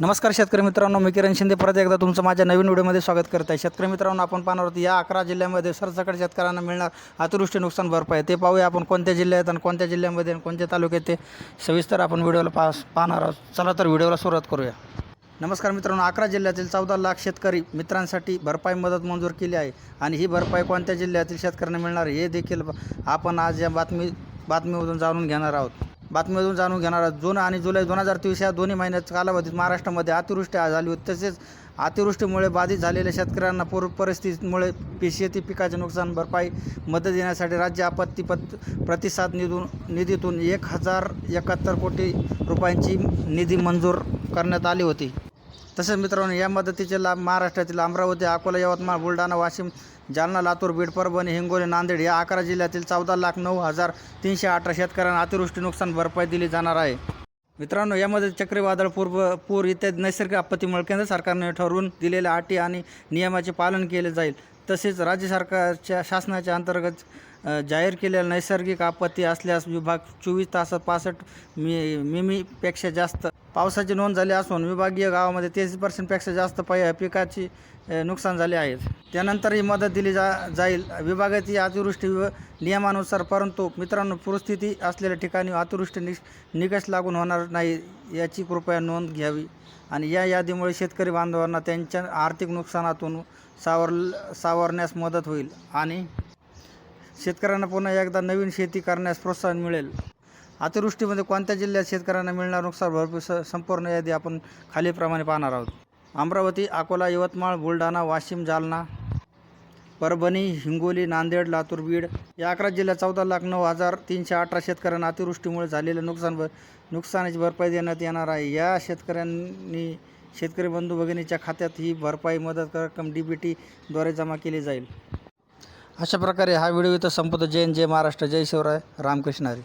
नमस्कार शेतकरी मित्रांनो मी किरण शिंदे. परत एकदा तुमचं माझ्या नवीन व्हिडिओमध्ये स्वागत करत आहे. शेतकरी मित्रांनो आपण पाहणार आहोत या अकरा जिल्ह्यामध्ये सरसकट शेतकऱ्यांना मिळणार अतिवृष्टी नुकसान भरपाई ते पाहूया आपण कोणत्या जिल्ह्यात आणि कोणत्या जिल्ह्यामध्ये आणि कोणत्या तालुक्यात ते सविस्तर आपण व्हिडिओला पा पाहणार आहोत. चला तर व्हिडिओला सुरुवात करूया. नमस्कार मित्रांनो अकरा जिल्ह्यातील चौदा लाख शेतकरी मित्रांसाठी भरपाई मदत मंजूर केली आहे आणि ही भरपाई कोणत्या जिल्ह्यातील शेतकऱ्यांना मिळणार हे देखील आपण आज या बातमी बातमीमधून जाणून घेणार आहोत. बातमीमधून जाणून घेणार आहोत. जून आणि जुलै दोन हजार तेवीस या दोन्ही महिन्याच्या कालावधीत महाराष्ट्रामध्ये अतिवृष्टी झाली होती. तसेच अतिवृष्टीमुळे बाधित झालेल्या शेतकऱ्यांना पूर परिस्थितीमुळे पी शेती पिकाचे नुकसान भरपाई मदत देण्यासाठी राज्य आपत्ती पत प्रतिसाद निधून निधीतून एक हजार एकाहत्तर कोटी रुपयांची निधी मंजूर करण्यात आली होती. तसेच मित्रांनो या मदतीचे लाभ महाराष्ट्रातील अमरावती अकोला यवतमाळ बुलढाणा वाशिम जालना लातूर बीड परभणी हिंगोली नांदेड या अकरा जिल्ह्यातील चौदा लाख नऊ हजार तीनशे अठरा शेतकऱ्यांना अतिवृष्टी नुकसान भरपाई दिली जाणार आहे. मित्रांनो यामध्ये चक्रीवादळ पूर्व पूर इत्यादी नैसर्गिक आपत्तीमुळे केंद्र सरकारने ठरवून दिलेल्या अटी आणि नियमाचे पालन केले जाईल. तसेच राज्य सरकारच्या शासनाच्या अंतर्गत जाहीर केलेल्या नैसर्गिक आपत्ती असल्यास विभाग चोवीस तासात पासष्ट मी मिमीपेक्षा जास्त पावसाची नोंद झाली असून विभागीय गावामध्ये तेहतीस पर्सेंटपेक्षा जास्त पै पिकाची नुकसान झाले आहेत. त्यानंतर ही मदत दिली जा जाईल. विभागाची अतिवृष्टी व नियमानुसार परंतु मित्रांनो पूरस्थिती असलेल्या ठिकाणी अतिवृष्टी निश निकष लागून होणार नाही याची कृपया नोंद घ्यावी आणि या यादीमुळे शेतकरी बांधवांना त्यांच्या आर्थिक नुकसानातून सावर सावरण्यास मदत होईल आणि शेतकऱ्यांना पुन्हा एकदा नवीन शेती करण्यास प्रोत्साहन मिळेल. अतिवृष्टीमध्ये कोणत्या जिल्ह्यात शेतकऱ्यांना मिळणार नुकसान? भरपूर स संपूर्ण यादी आपण खालीलप्रमाणे पाहणार आहोत. अमरावती अकोला यवतमाळ बुलढाणा वाशिम जालना परभणी हिंगोली नांदेड लातूर बीड या अकरा जिल्ह्यात चौदा लाख नऊ हजार तीनशे अठरा शेतकऱ्यांना अतिवृष्टीमुळे झालेलं नुकसान भर नुकसानाची भरपाई देण्यात येणार आहे. या शेतकऱ्यांनी शेतकरी बंधू भगिनीच्या खात्यात ही भरपाई मदत रक्कम डी बी टीद्वारे जमा केली जाईल. अशा प्रकारे हा व्हिडिओ इथं संपतो. जय जय महाराष्ट्र जय शिवराय रामकृष्ण हरी.